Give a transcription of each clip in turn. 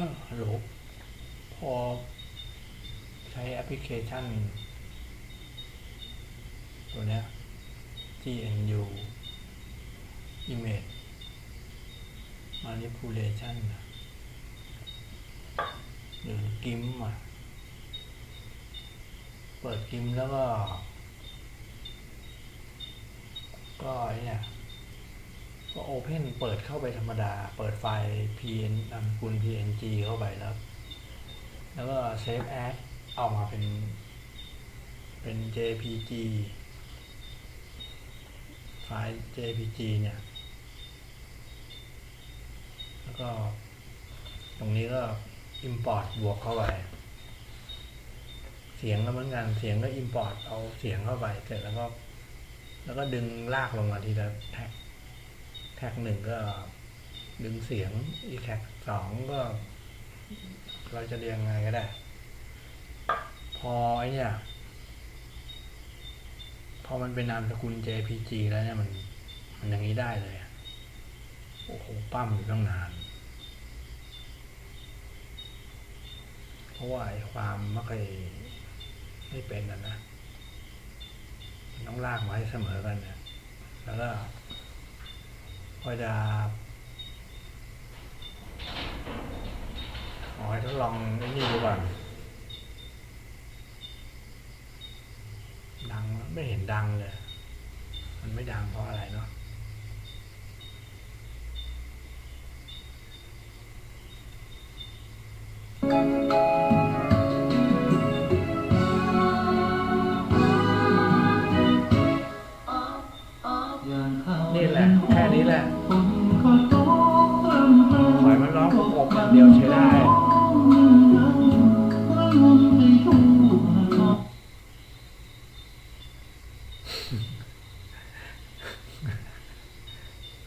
ฮัลโหลพอใช้แอปพลิเคชัน ตัวเนี้ย GNU Image Manipulation หรือกิมอะ เปิดกิมแล้วก็ไอ้เนี่ย ก็โอเพนเปิดเข้าไปธรรมดา เปิดไฟล์ PN นามสกุล PNG เข้าไปแล้ว แล้วก็เซฟแอดเอามาเป็น เป็น JPG ไฟล์ JPG เนี่ย แล้วก็ ตรงนี้ก็ Import บวกเข้าไป เสียงก็เหมือนกัน เสียงก็ Import เอาเสียงเข้าไป เสร็จแล้วก็ แล้วก็ดึงลากลงมาทีละแท็ก แท็กหนึ่งก็ดึงเสียง อีกแท็กสองก็ เราจะเรียงไงก็ได้ พอไอเนี่ยพอมันเป็นนามสกุล JPG แล้วเนี่ยมันมันอย่างนี้ได้เลย โอ้โห ปั้มอยู่ตั้งนาน เพราะว่าไอ้ความไม่เคยไม่เป็นนะนะต้องลากมาให้เสมอกันนะแล้วก็ ก็จะขอให้ทดลองนี่ดูก่อนดังไม่เห็นดังเลย มันไม่ดังเพราะอะไรเนาะ นี่แหละ แค่นี้แหละปล่อยมันร้องอบอย่างเดียวใช้ได้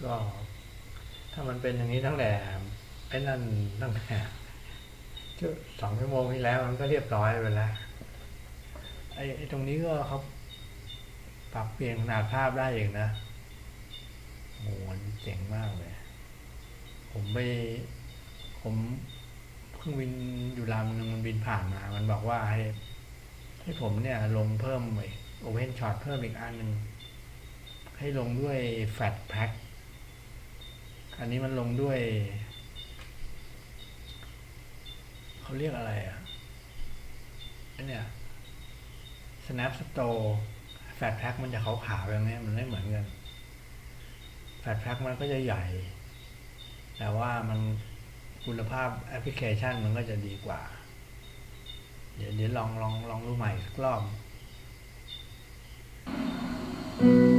ก็ถ้ามันเป็นอย่างนี้ตั้งแต่ไอ้นั่นตั้งแต่ช่วสองชั่วโมงที่แล้วมันก็เรียบร้อยไปแล้วไอ้ไอ้ตรงนี้ก็เขาปรับเปลี่ยนขนาดภาพได้เองนะ โหนเจ๋งมากเลย ผมไปผมเครื่งบินอยู่ลำนึงมันบินผ่านมา มันบอกว่าให้ให้ผมเนี่ยลงเพิ่มโอเพนช็อตเพิ่มอีกอันหนึ่งให้ลงด้วยแฟตแพ็คอันนี้มันลงด้วย เขาเรียกอะไรอะอันเนี่ย snap store แฟตแพ็คมันจะขาวๆอย่างนี้มันไม่เหมือนกัน แฟลแพ็กมันก็จะใหญ่ แต่ว่ามันคุณภาพแอปพลิเคชันมันก็จะดีกว่า เดี๋ยวเดี๋ยวลองลองลองดูใหม่สักรอบอ๋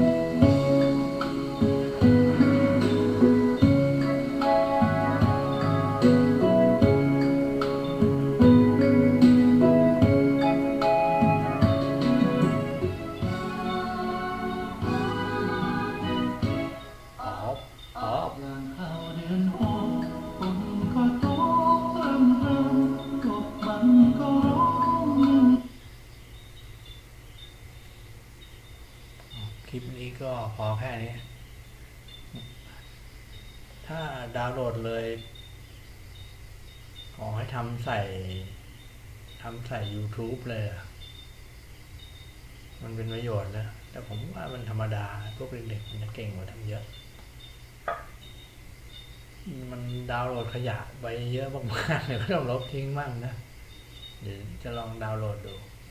ก็พอแค่นี้ ถ้าดาวน์โหลดเลย ขอให้ทำใส่ทำใส่ YouTube เลยอะมันเป็นประโยชน์นะ แต่ผมว่ามันธรรมดา พวกเด็กๆมันจะเก่งกว่าทำเยอะ มันดาวน์โหลดขยะไปเยอะมากๆเลยก็ต้องลบทิ้งบ้างนะ เดี๋ยวจะลองดาวน์โหลดดู